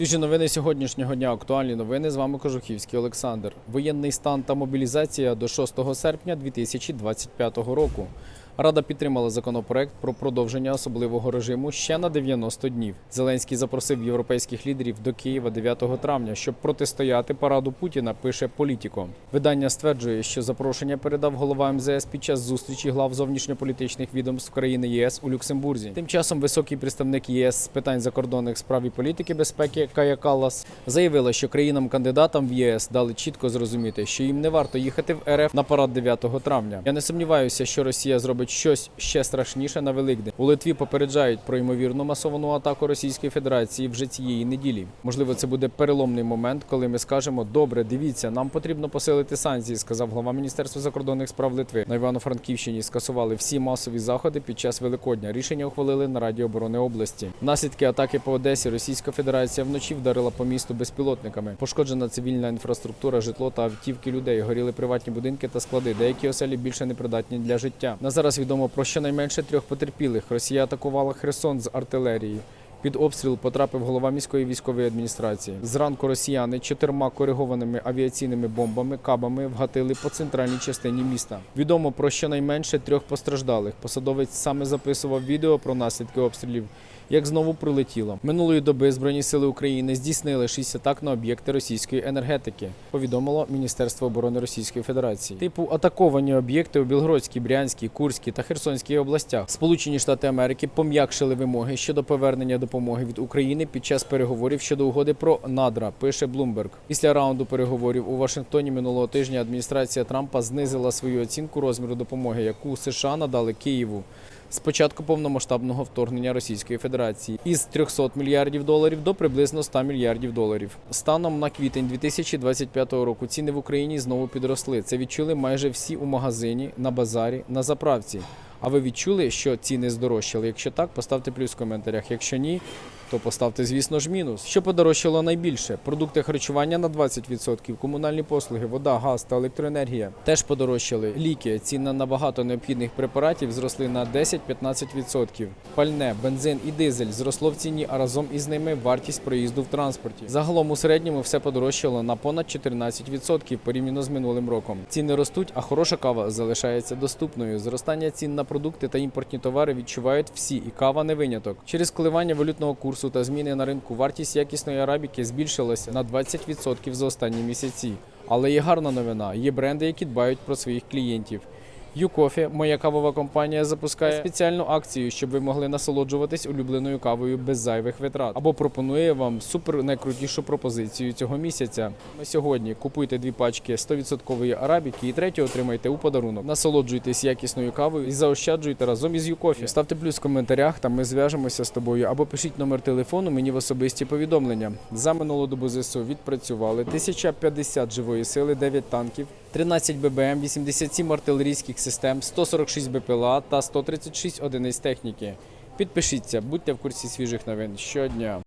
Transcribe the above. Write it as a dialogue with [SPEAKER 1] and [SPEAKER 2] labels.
[SPEAKER 1] Свіжі новини сьогоднішнього дня. Актуальні новини. З вами Кожухівський Олександр. Воєнний стан та мобілізація до 6 серпня 2025 року. Рада підтримала законопроект про продовження особливого режиму ще на 90 днів. Зеленський запросив європейських лідерів до Києва 9 травня, щоб протистояти параду Путіна. Пише Політіко. Видання стверджує, що запрошення передав голова МЗС під час зустрічі глав зовнішньополітичних відомств країни ЄС у Люксембурзі. Тим часом високий представник ЄС з питань закордонних справ і політики безпеки Кая Каллас заявила, що країнам-кандидатам в ЄС дали чітко зрозуміти, що їм не варто їхати в РФ на парад 9 травня. Я не сумніваюся, що Росія зробить щось ще страшніше на Великдень. У Литві попереджають про ймовірну масовану атаку Російської Федерації вже цієї неділі. Можливо, це буде переломний момент, коли ми скажемо: добре, дивіться, нам потрібно посилити санкції, сказав глава Міністерства закордонних справ Литви. На Івано-Франківщині скасували всі масові заходи під час Великодня. Рішення ухвалили на Раді оборони області. Наслідки атаки по Одесі Російська Федерація вночі вдарила по місту безпілотниками. Пошкоджена цивільна інфраструктура, житло та автівки людей. Горіли приватні будинки та склади. Деякі оселі більше не придатні для життя. На зараз відомо про щонайменше трьох потерпілих. Росія атакувала Херсон з артилерії. Під обстріл потрапив голова міської військової адміністрації. Зранку росіяни чотирма коригованими авіаційними бомбами кабами вгатили по центральній частині міста. Відомо про щонайменше трьох постраждалих. Посадовець саме записував відео про наслідки обстрілів. Як знову прилетіло минулої доби збройні сили України здійснили 6 атак на об'єкти російської енергетики. Повідомило Міністерство оборони Російської Федерації. Типу атаковані об'єкти у Білгородській, Брянській, Курській та Херсонській областях. Сполучені Штати Америки пом'якшили вимоги щодо повернення допомоги від України під час переговорів щодо угоди про надра. Пише Bloomberg. Після раунду переговорів у Вашингтоні минулого тижня адміністрація Трампа знизила свою оцінку розміру допомоги, яку США надали Києву. З початку повномасштабного вторгнення Російської Федерації із 300 мільярдів доларів до приблизно 100 мільярдів доларів. Станом на квітень 2025 року ціни в Україні знову підросли. Це відчули майже всі у магазині, на базарі, на заправці. А ви відчули, що ціни здорожчали? Якщо так, поставте плюс в коментарях. Якщо ні, то поставте, звісно ж, мінус. Що подорожчало найбільше? Продукти харчування на 20%, комунальні послуги, вода, газ та електроенергія теж подорожчали. Ліки, ціна на багато необхідних препаратів зросли на 10-15%. Пальне, бензин і дизель зросло в ціні, а разом із ними вартість проїзду в транспорті. Загалом у середньому все подорожчало на понад 14% порівняно з минулим роком. Ціни ростуть, а хороша кава залишається доступною. Зростання цін на продукти та імпортні товари відчувають всі, і кава не виняток. Через коливання валютного курсу та зміни на ринку вартість якісної арабіки збільшилася на 20% за останні місяці. Але є гарна новина: є бренди, які дбають про своїх клієнтів. ЮКофі, моя кавова компанія, запускає спеціальну акцію, щоб ви могли насолоджуватись улюбленою кавою без зайвих витрат. Або пропонує вам супер найкрутішу пропозицію цього місяця. На сьогодні купуйте дві пачки 100% арабіки і третю отримайте у подарунок. Насолоджуйтесь якісною кавою і заощаджуйте разом із ЮКофі. Ставте плюс в коментарях, там ми зв'яжемося з тобою, або пишіть номер телефону мені в особисті повідомлення. За минулу добу ЗСУ відпрацювали 1050 живої сили, 9 танків. 13 ББМ, 87 артилерійських систем, 146 БПЛА та 136 одиниць техніки. Підпишіться, будьте в курсі свіжих новин щодня.